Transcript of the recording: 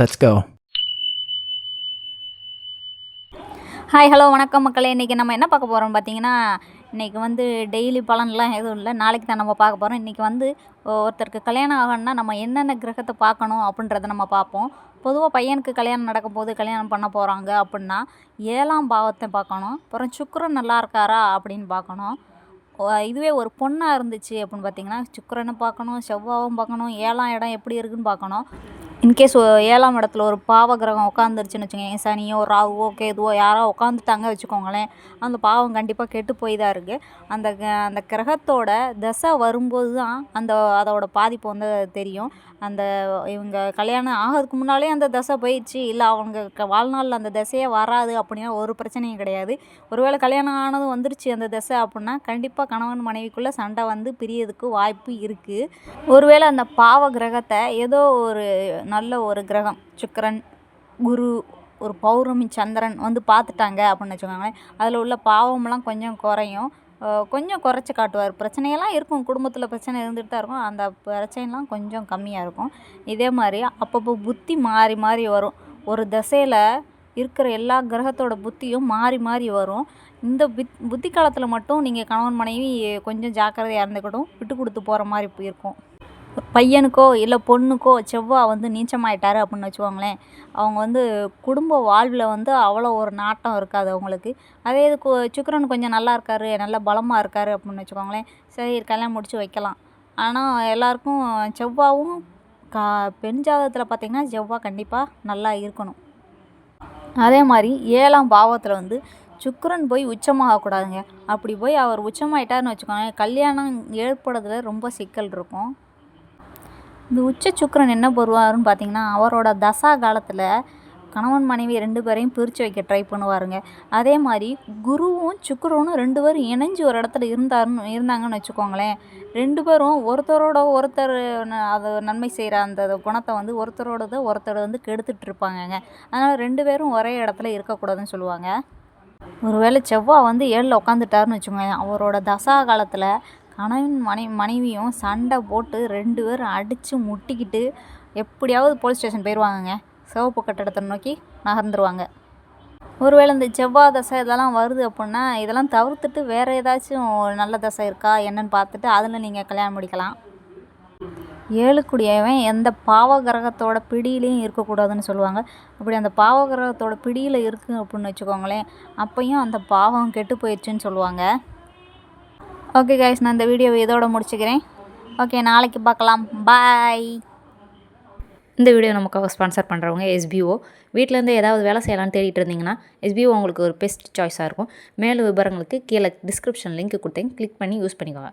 Let's go hi hello வணக்கம் மக்களே. இன்றைக்கி நம்ம என்ன பார்க்க போகிறோம் பார்த்தீங்கன்னா இன்றைக்கி வந்து டெய்லி பலன்லாம் எதுவும் இல்லை. நாளைக்கு தான் நம்ம பார்க்க போகிறோம் இன்றைக்கி வந்து ஒருத்தருக்கு கல்யாணம் ஆகணும்னா நம்ம என்னென்ன கிரகத்தை பார்க்கணும் அப்படின்றத நம்ம பார்ப்போம். பொதுவாக பையனுக்கு கல்யாணம் நடக்கும்போது கல்யாணம் பண்ண போகிறாங்க அப்படின்னா ஏழாம் பாவத்தை பார்க்கணும். அப்புறம் சுக்கரன் நல்லா இருக்காரா அப்படின்னு பார்க்கணும். இதுவே ஒரு பொண்ணாக இருந்துச்சு அப்படின்னு பார்த்தீங்கன்னா சுக்கரனை பார்க்கணும் செவ்வாவும் பார்க்கணும் ஏழாம் இடம் எப்படி இருக்குன்னு பார்க்கணும். இன்கேஸ் ஏழாம் இடத்துல ஒரு பாவ கிரகம் உட்காந்துருச்சுன்னு வச்சுக்கோங்க சனியோ ராகுவோ கேதுவோ யாரோ உட்காந்துட்டாங்க வச்சுக்கோங்களேன் அந்த பாவம் கண்டிப்பாக கெட்டு போய் தான் இருக்குது அந்த க- அந்த கிரகத்தோட தசை வரும்போது தான் அந்த அதோட பாதிப்பு வந்து தெரியும். அந்த இவங்க கல்யாணம் ஆகிறதுக்கு முன்னாலே அந்த தசை போயிடுச்சு. இல்லை அவங்க க- வாழ்நாளில் அந்த தசையே வராது அப்படின்னா ஒரு பிரச்சனையும் கிடையாது. ஒருவேளை கல்யாணம் ஆனதும் வந்துருச்சு அந்த தசை அப்படின்னா கண்டிப்பாக கணவன் மனைவிக்குள்ளே சண்டை வந்து பிரியதுக்கு வாய்ப்பு இருக்குது ஒருவேளை அந்த பாவ கிரகத்தை ஏதோ ஒரு நல்ல ஒரு கிரகம். சுக்கிரன் குரு ஒரு பௌர்ணமி சந்திரன் வந்து பார்த்துட்டாங்க அப்படின்னு வச்சுக்கோங்களேன். அதில் உள்ள பாவமெல்லாம் கொஞ்சம் குறையும். கொஞ்சம் குறைச்சி காட்டுவார். பிரச்சனையெல்லாம் இருக்கும். குடும்பத்தில் பிரச்சனை இருந்துகிட்டு தான் இருக்கும். அந்த பிரச்சனைலாம் கொஞ்சம் கம்மியாக இருக்கும். இதே மாதிரி அப்பப்போ புத்தி மாறி மாறி வரும். ஒரு திசையில் இருக்கிற எல்லா கிரகத்தோட புத்தியும் மாறி மாறி வரும். இந்த புத் புத்தி காலத்தில் மட்டும் நீங்கள் கணவன் மனைவி கொஞ்சம் ஜாக்கிரதையாக இருந்துக்கிட்டும் விட்டு கொடுத்து போகிற மாதிரி இருக்கும். பையனுக்கோ இல்லை பொண்ணுக்கோ செவ்வாய் வந்து நீச்சமாயிட்டாரு அப்படின்னு வச்சுக்கோங்களேன். அவங்க வந்து குடும்ப வாழ்வில் வந்து அவ்வளோ ஒரு நாட்டம் இருக்காது அவங்களுக்கு. அதே இது கு- கொஞ்சம் நல்லா இருக்காரு நல்லா பலமாக இருக்காரு அப்படின்னு வச்சுக்கோங்களேன். சரி கல்யாணம் முடித்து வைக்கலாம். ஆனால் எல்லாருக்கும் செவ்வாவும் கா பெண் ஜாதகத்தில் பார்த்திங்கன்னா செவ்வாய் கண்டிப்பாக நல்லா இருக்கணும். அதே மாதிரி ஏழாம் பாவத்தில் வந்து சுக்கரன் போய் உச்சமாகக்கூடாதுங்க அப்படி போய் அவர் உச்சமாயிட்டாருன்னு வச்சுக்கோங்க கல்யாணம் ஏற்படுறதுல ரொம்ப சிக்கல் இருக்கும். இந்த உச்ச சுக்கரன் என்ன பண்ணுவாருன்னு பார்த்தீங்கன்னா அவரோட தசா காலத்தில் கணவன் மனைவி ரெண்டு பேரையும் பிரித்து வைக்க ட்ரை பண்ணுவாருங்க. அதே மாதிரி குருவும் சுக்கரனும் ரெண்டு பேரும் இணைஞ்சு ஒரு இடத்துல இருந்தாருன்னு இருந்தாங்கன்னு வச்சுக்கோங்களேன். ரெண்டு பேரும் ஒருத்தரோட ஒருத்தர் அது நன்மை செய்கிற அந்த குணத்தை வந்து ஒருத்தரோடத ஒருத்தர் வந்து கெடுத்துட்டு இருப்பாங்கங்க. அதனால் ரெண்டு பேரும் ஒரே இடத்துல இருக்கக்கூடாதுன்னு சொல்லுவாங்க. ஒருவேளை செவ்வாய் வந்து ஏழில் உட்காந்துட்டாருன்னு வச்சுக்கோங்க அவரோட தசா காலத்தில் கணவன் மனை மனைவியும் சண்டை போட்டு ரெண்டு பேரும் அடித்து முட்டிக்கிட்டு எப்படியாவது போலீஸ் ஸ்டேஷன் போயிடுவாங்கங்க சிவப்பு கட்டடத்தை நோக்கி நகர்ந்துருவாங்க. ஒருவேளை இந்த செவ்வாய் தசை இதெல்லாம் வருது அப்படின்னா இதெல்லாம் தவிர்த்துட்டு வேறு ஏதாச்சும் நல்ல தசை இருக்கா என்னன்னு பார்த்துட்டு அதில் நீங்கள் கல்யாணம் முடிக்கலாம். ஏழுக்குடியவன் எந்த பாவ கிரகத்தோட பிடியிலையும் இருக்கக்கூடாதுன்னு சொல்லுவாங்க. அப்படி அந்த பாவ கிரகத்தோட பிடியில் இருக்குது அப்படின்னு வச்சுக்கோங்களேன் அப்பையும் அந்த பாவம் கெட்டு போயிடுச்சுன்னு சொல்லுவாங்க. ஓகே கைஸ் நான் இந்த வீடியோவை இதோட முடிச்சுக்கிறேன். ஓகே நாளைக்கு பார்க்கலாம். பாய் இந்த வீடியோ நமக்காக ஸ்பான்சர் பண்ணுறவங்க எஸ்பிஓ வீட்டிலேருந்து ஏதாவது வேலை செய்யலாம்னு தேடிட்டு இருந்தீங்கன்னா எஸ்பிஓ உங்களுக்கு ஒரு பெஸ்ட் சாய்ஸாக இருக்கும். மேலும் விவரங்களுக்கு கீழே டிஸ்கிரிப்ஷன் லிங்க் கொடுத்தேன். கிளிக் பண்ணி யூஸ் பண்ணிக்கோங்க.